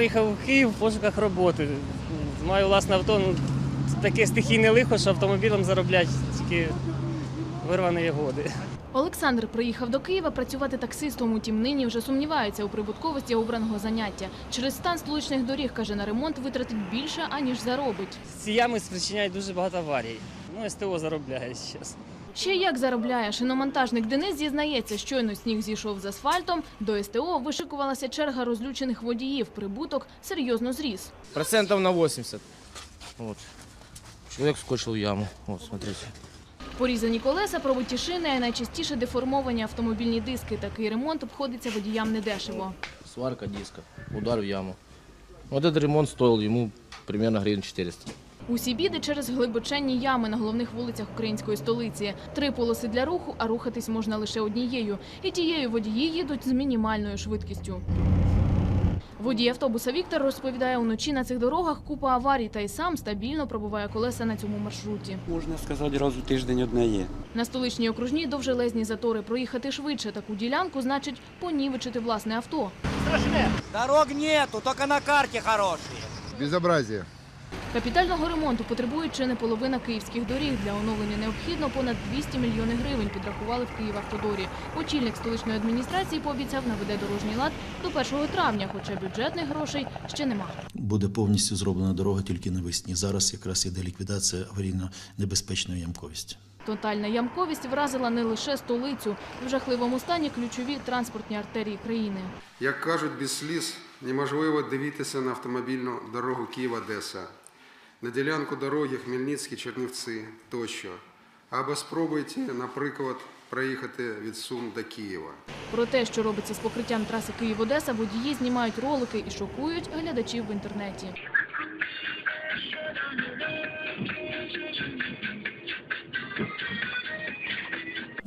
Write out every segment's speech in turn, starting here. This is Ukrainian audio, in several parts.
приїхав в Київ в пошуках роботи. Маю власне авто. Ну, таке стихійне лихо, що автомобілем зароблять тільки вирвані годи. Олександр приїхав до Києва працювати таксистом, утім нині вже сумнівається у прибутковості обраного заняття. Через стан столичних доріг, каже, на ремонт витратить більше, аніж заробить. Ці ями спричиняють дуже багато аварій. Ну, СТО заробляє зараз. Ще як заробляє шиномонтажник Денис зізнається, щойно сніг зійшов з асфальтом, до СТО вишикувалася черга розлючених водіїв. Прибуток серйозно зріс. Процентов на 80. Вот. Человек скочил в яму. Вот, смотрите. Порізані колеса, пробиті шини, а найчастіше деформовані автомобільні диски. Такий ремонт обходиться водіям недешево. Сварка диска, удар в яму. Вот этот ремонт стоил ему примерно гривен 400. Усі біди через глибоченні ями на головних вулицях української столиці. Три полоси для руху, а рухатись можна лише однією. І тією водії їдуть з мінімальною швидкістю. Водій автобуса Віктор розповідає, уночі на цих дорогах купа аварій та й сам стабільно пробуває колеса на цьому маршруті. Можна сказати, раз у тиждень одне є. На столичній окружній довжелезні затори. Проїхати швидше таку ділянку значить понівечити власне авто. Страшне. Дорог нету, только на карте хорошие. Безобразие. Капітального ремонту потребує чи не половина київських доріг. Для оновлення необхідно понад 200 мільйонів гривень, підрахували в Київавтодорі. Очільник столичної адміністрації пообіцяв наведе дорожній лад до 1 травня, хоча бюджетних грошей ще нема. буде повністю зроблена дорога тільки навесні. Зараз якраз іде ліквідація аварійно-небезпечної ямковості. Тотальна ямковість вразила не лише столицю. В жахливому стані ключові транспортні артерії країни. Як кажуть, без сліз неможливо дивитися на автомобільну дорогу Київ-Одеса, на ділянку дороги Хмельницький-Чернівці тощо. Або спробуйте, наприклад, проїхати від Сум до Києва. Про те, що робиться з покриттям траси Київ-Одеса, водії знімають ролики і шокують глядачів в інтернеті.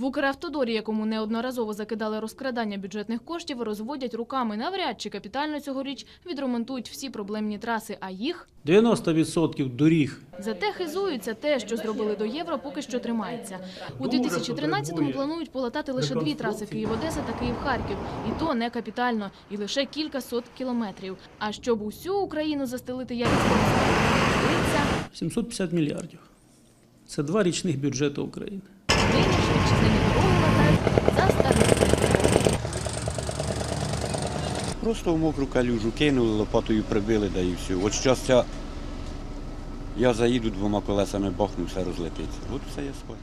В Укравтодорі, якому неодноразово закидали розкрадання бюджетних коштів, розводять руками. Навряд чи капітально цьогоріч відремонтують всі проблемні траси, а їх 90% доріг Зате хизуються те, що зробили до євро, поки що тримається. У 2013-му планують полатати лише дві траси Київ-Одеса та Київ-Харків. І то не капітально, і лише кілька сот кілометрів. А щоб усю Україну застелити дивиться, 750 мільярдів. Це два річних бюджети України. Вітчизняні дороги латають за старими. Просто в мокру калюжу кинули, лопатою прибили, да і все. От щастя, я заїду двома колесами, бахну, все розлетиться. От все я спаю.